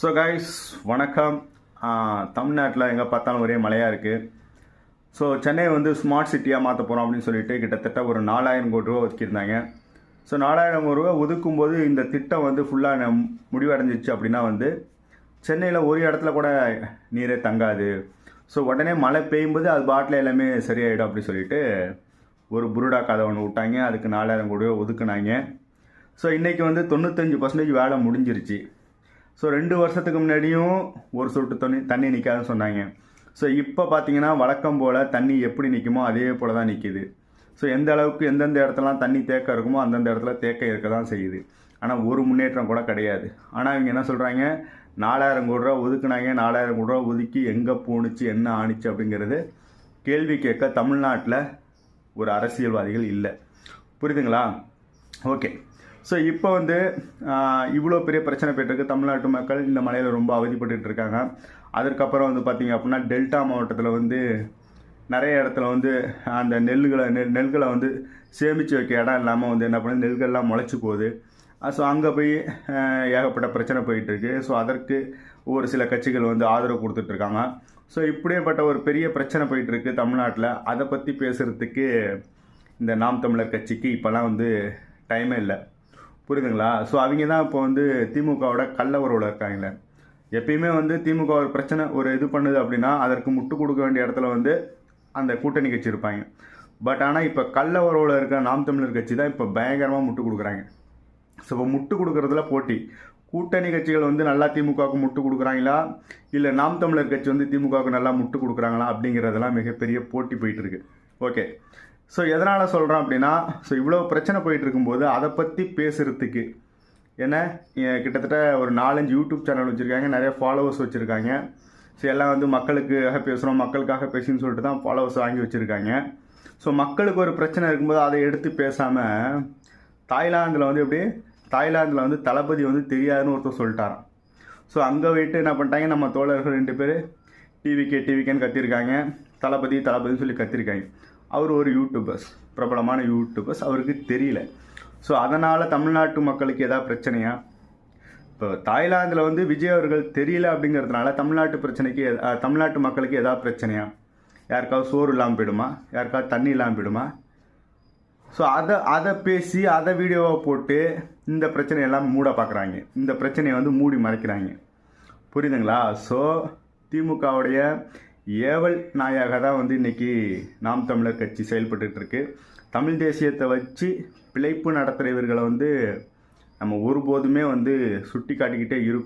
So guys வணக்கம். தமிழ்நாட்டில் எங்கே பார்த்தாலும் ஒரே மழையாக இருக்குது ஸோ சென்னை வந்து ஸ்மார்ட் சிட்டியாக மாற்ற போகிறோம் அப்படின்னு சொல்லிட்டு கிட்டத்தட்ட ஒரு நாலாயிரம் கோடி ரூபா ஒதுக்கியிருந்தாங்க. ஸோ நாலாயிரம் கோடி ரூபா ஒதுக்கும்போது இந்த திட்டம் வந்து ஃபுல்லாக முடிவடைஞ்சிச்சு அப்படின்னா வந்து சென்னையில் ஒரு இடத்துல கூட நீரே தங்காது. ஸோ உடனே மழை பெய்யும்போது அது பாட்டில் எல்லாமே சரியாயிடும் அப்படின்னு சொல்லிட்டு ஒரு புருடா கதை ஒன்று விட்டாங்க. அதுக்கு நாலாயிரம் கோடி ரூபா ஒதுக்குனாங்க. ஸோ இன்றைக்கி வந்து தொண்ணூத்தஞ்சு பர்சன்டேஜ் வேலை முடிஞ்சிருச்சு. ஸோ ரெண்டு வருஷத்துக்கு முன்னாடியும் ஒரு சொட்டு தண்ணி தண்ணி நிற்காதுன்னு சொன்னாங்க. ஸோ இப்போ பார்த்தீங்கன்னா வழக்கம் போல் தண்ணி எப்படி நிற்குமோ அதே போல் தான் நிற்கிது ஸோ எந்த அளவுக்கு எந்தெந்த இடத்துலலாம் தண்ணி தேக்கம் இருக்குமோ அந்தந்த இடத்துல தேக்கம் இருக்க தான் செய்யுது. ஆனால் ஒரு முன்னேற்றம் கூட கிடையாது. ஆனால் இவங்க என்ன சொல்கிறாங்க நாலாயிரம் கோடி ரூபா ஒதுக்குனாங்க. நாலாயிரம் கோடி ரூபா ஒதுக்கி எங்கே போணுச்சு என்ன ஆணுச்சு அப்படிங்கிறது கேள்வி கேட்க தமிழ்நாட்டில் ஒரு அரசியல்வாதிகள் இல்லை. புரியுதுங்களா? ஓகே ஸோ இப்போ வந்து இவ்வளோ பெரிய பிரச்சனை போயிட்டுருக்கு தமிழ்நாட்டு மக்கள் இந்த மலையில் ரொம்ப அவதிப்பட்டு இருக்காங்க. அதற்கப்புறம் வந்து பார்த்தீங்க அப்படின்னா டெல்டா மாவட்டத்தில் வந்து நிறைய இடத்துல வந்து அந்த நெல்லுகளை நெல் நெல்களை வந்து சேமித்து வைக்க இடம் இல்லாமல் வந்து என்ன பண்ணுது நெல்கள்லாம் முளைச்சி போகுது. ஸோ அங்கே போய் ஏகப்பட்ட பிரச்சனை போயிட்டுருக்கு ஸோ அதற்கு ஒரு சில கட்சிகள் வந்து ஆதரவு கொடுத்துட்ருக்காங்க ஸோ இப்படியேப்பட்ட ஒரு பெரிய பிரச்சனை போயிட்டுருக்கு தமிழ்நாட்டில். அதை பற்றி பேசுகிறதுக்கு இந்த நாம் தமிழர் கட்சிக்கு இப்போல்லாம் வந்து டைமே இல்லை. புரியுதுங்களா? ஸோ அவங்க தான் இப்போ வந்து திமுகவோட கள்ள உறவில் இருக்காங்களே எப்பயுமே வந்து திமுக ஒரு பிரச்சனை ஒரு இது பண்ணுது அப்படின்னா அதற்கு முட்டு கொடுக்க வேண்டிய இடத்துல வந்து அந்த கூட்டணி கட்சி இருப்பாங்க. பட் ஆனால் இப்போ கள்ள உறவில் இருக்க நாம் தமிழர் கட்சி தான் இப்போ பயங்கரமாக முட்டு கொடுக்குறாங்க. ஸோ இப்போ முட்டு கொடுக்குறதுல போட்டி. கூட்டணி கட்சிகள் வந்து நல்லா திமுகவுக்கு முட்டு கொடுக்குறாங்களா? இல்லை நாம் தமிழர் கட்சி வந்து திமுகவுக்கு நல்லா முட்டு கொடுக்குறாங்களா? அப்படிங்கிறதெல்லாம் மிகப்பெரிய போட்டி போயிட்டுருக்கு ஓகே ஸோ எதனால் சொல்கிறோம் அப்படின்னா ஸோ இவ்வளோ பிரச்சனை போயிட்டு இருக்கும்போது அதை பற்றி பேசுகிறதுக்கு ஏன்னா கிட்டத்தட்ட ஒரு நாலஞ்சு யூடியூப் சேனல் வச்சுருக்காங்க நிறைய ஃபாலோவர்ஸ் வச்சுருக்காங்க. ஸோ எல்லாம் வந்து மக்களுக்காக பேசுகிறோம் மக்களுக்காக பேசின்னு சொல்லிட்டு தான் ஃபாலோவர்ஸ் வாங்கி வச்சுருக்காங்க. ஸோ மக்களுக்கு ஒரு பிரச்சனை இருக்கும்போது அதை எடுத்து பேசாமல் தாய்லாந்தில் வந்து எப்படி? தாய்லாந்தில் வந்து தளபதி வந்து தெரியாதுன்னு ஒருத்தர் சொல்லிட்டாராம். ஸோ அங்கே போயிட்டு என்ன பண்ணிட்டாங்க? நம்ம தோழர்கள் ரெண்டு பேர் டிவிகே டிவிகேன்னு கத்திருக்காங்க. தளபதி தளபதின்னு சொல்லி கத்திருக்காங்க. அவர் ஒரு யூடியூபர்ஸ் பிரபலமான யூடியூபர்ஸ் அவருக்கு தெரியல. ஸோ அதனால் தமிழ்நாட்டு மக்களுக்கு ஏதாவது பிரச்சனையா? இப்போ தாய்லாந்தில் வந்து விஜய் அவர்கள் தெரியல அப்படிங்கிறதுனால தமிழ்நாட்டு பிரச்சனைக்கு தமிழ்நாட்டு மக்களுக்கு எதாவது பிரச்சனையா? யாருக்காவது சோறு இல்லாமல் போயிடுமா? யாருக்காவது தண்ணி இல்லாமல் போயிடுமா? ஸோ அதை அதை பேசி அதை வீடியோவை போட்டு இந்த பிரச்சனையெல்லாம் மூட பார்க்குறாங்க இந்த பிரச்சனையை வந்து மூடி மறைக்கிறாங்க. புரியுதுங்களா? ஸோ திமுகவுடைய ஏவல் நாயாக தான் வந்து இன்றைக்கி நாம் தமிழர் கட்சி செயல்பட்டுருக்கு தமிழ் தேசியத்தை வச்சு பிழைப்பு நடத்துகிற இவர்களை வந்து நம்ம ஒருபோதுமே வந்து சுட்டி காட்டிக்கிட்டே இருக்கணும்.